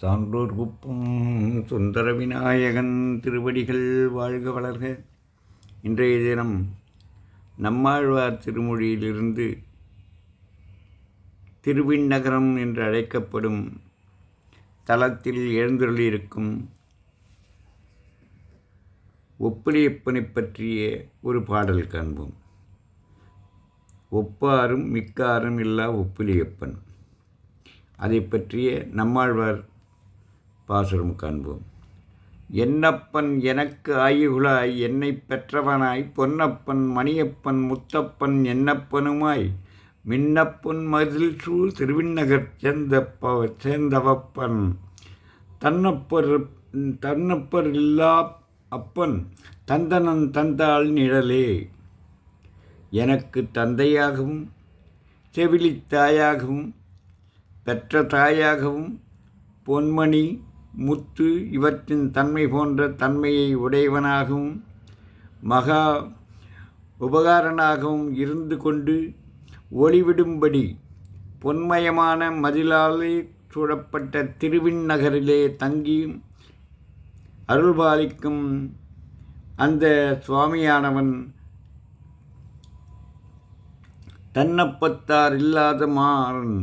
சான்றோர் குப்பம் சுந்தர விநாயகன் திருவடிகள் வாழ்க வளர்க. இன்றைய தினம் நம்மாழ்வார் திருமொழியிலிருந்து திருவிண்ணகரம் என்று அழைக்கப்படும் தலத்தில் எழுந்தருளியிருக்கும் ஒப்பிலியப்பனை பற்றிய ஒரு பாடல் காண்போம். ஒப்பாரும் மிக்காரும் இல்லா ஒப்பிலியப்பன். அதை பற்றிய நம்மாழ்வார் பாசுரம் காண்போம் என்னப்பன் எனக்கு ஆயுகுளாய் என்னை பெற்றவனாய் பொன்னப்பன் மணியப்பன் முத்தப்பன் என்னப்பனுமாய். மின்னப்பன் மதில் சூழ் திருவிண்ணகர் சேர்ந்தப்ப சேர்ந்தவப்பன். தன்னப்பர் தன்னப்பர் இல்லா அப்பன் தந்தனன் தந்தாள் நிழலே. எனக்கு தந்தையாகவும் செவிலித் தாயாகவும் பெற்ற தாயாகவும் பொன்மணி முத்து இவற்றின் தன்மை போன்ற தன்மையை உடையவனாகவும் மகா உபகாரனாகவும் இருந்து கொண்டு ஒளிவிடும்படி பொன்மயமான மதிலாலே சூழப்பட்ட திருவிண்ணகரிலே தங்கி அருள்பாலிக்கும் அந்த சுவாமியானவன் தன்னப்பத்தார் இல்லாத மாறன்.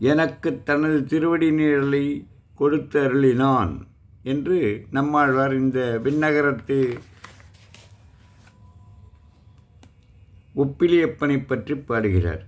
எனக்கு தனது திருவடி நிழலை கொடுத்து அருளினான் என்று நம்மாழ்வார் இந்த விண்ணகரத்து ஒப்பிலியப்பனை பற்றி பாடுகிறார்.